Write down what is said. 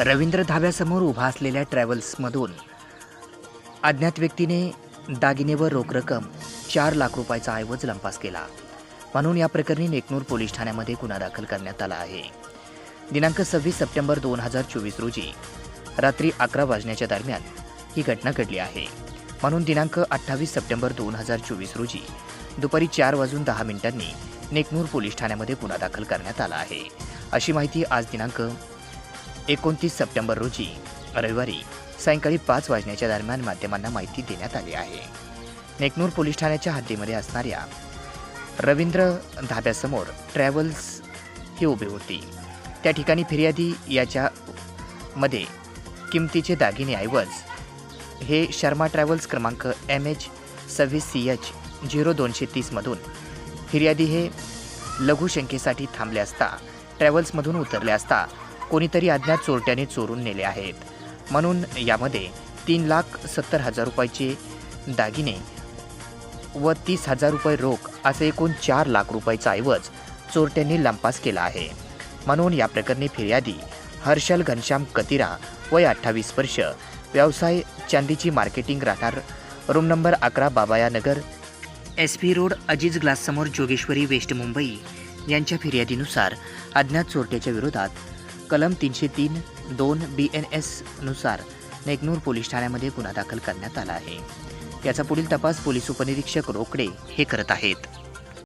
रवींद्र धाब्यासमोर उभा असलेल्या ट्रॅव्हल्समधून अज्ञात व्यक्तीने दागिने व रोख रक्कम चार लाख रुपयाचा ऐवज लंपास केला. म्हणून या प्रकरणी नेकनूर पोलीस ठाण्यामध्ये गुन्हा दाखल करण्यात आला आहे. दिनांक सव्वीस सप्टेंबर दोन हजार चोवीस रोजी रात्री अकरा वाजण्याच्या दरम्यान ही घटना घडली आहे. म्हणून दिनांक अठ्ठावीस सप्टेंबर दोन हजार चोवीस रोजी दुपारी चार वाजून दहा मिनिटांनी नेकनूर पोलीस ठाण्यामध्ये गुन्हा दाखल करण्यात आला आहे. अशी माहिती आज दिनांक एकोणतीस सप्टेंबर रोजी रविवारी सायंकाळी पाच वाजण्याच्या दरम्यान माध्यमांना माहिती देण्यात आली आहे. नेकनूर पोलीस ठाण्याच्या हद्दीमध्ये असणाऱ्या रवींद्र धाब्यासमोर ट्रॅव्हल्स ही उभी होती. त्या ठिकाणी फिर्यादी याच्या मध्ये किमतीचे दागिने ऐवज हे शर्मा ट्रॅव्हल्स क्रमांक एम एच सव्वीस सी एच झिरो दोनशे तीसमधून फिर्यादी हे लघुशंकेसाठी थांबले असता ट्रॅव्हल्समधून उतरले असता कोणीतरी अज्ञात चोरट्याने चोरून नेले आहेत. म्हणून यामध्ये तीन लाख सत्तर हजार रुपयाचे दागिने व तीस हजार रुपये रोख असे एकूण चार लाख रुपयाचा ऐवज चोरट्यांनी लंपास केला आहे. म्हणून या प्रकरणी फिर्यादी हर्षल घनश्याम कतिरा वय अठ्ठावीस वर्ष व्यवसाय चांदीची मार्केटिंग राहणार रूम नंबर अकरा बाबाया नगर एस पी रोड अजिज ग्लाससमोर जोगेश्वरी वेस्ट मुंबई यांच्या फिर्यादीनुसार अज्ञात चोरट्याच्या विरोधात कलम तीनशे तीन दोन बी एन एसनुसार नेकनूर पोलीस ठाण्यामध्ये गुन्हा दाखल करण्यात आला आहे. याचा पुढील तपास पोलीस उपनिरीक्षक रोकडे हे करत आहेत.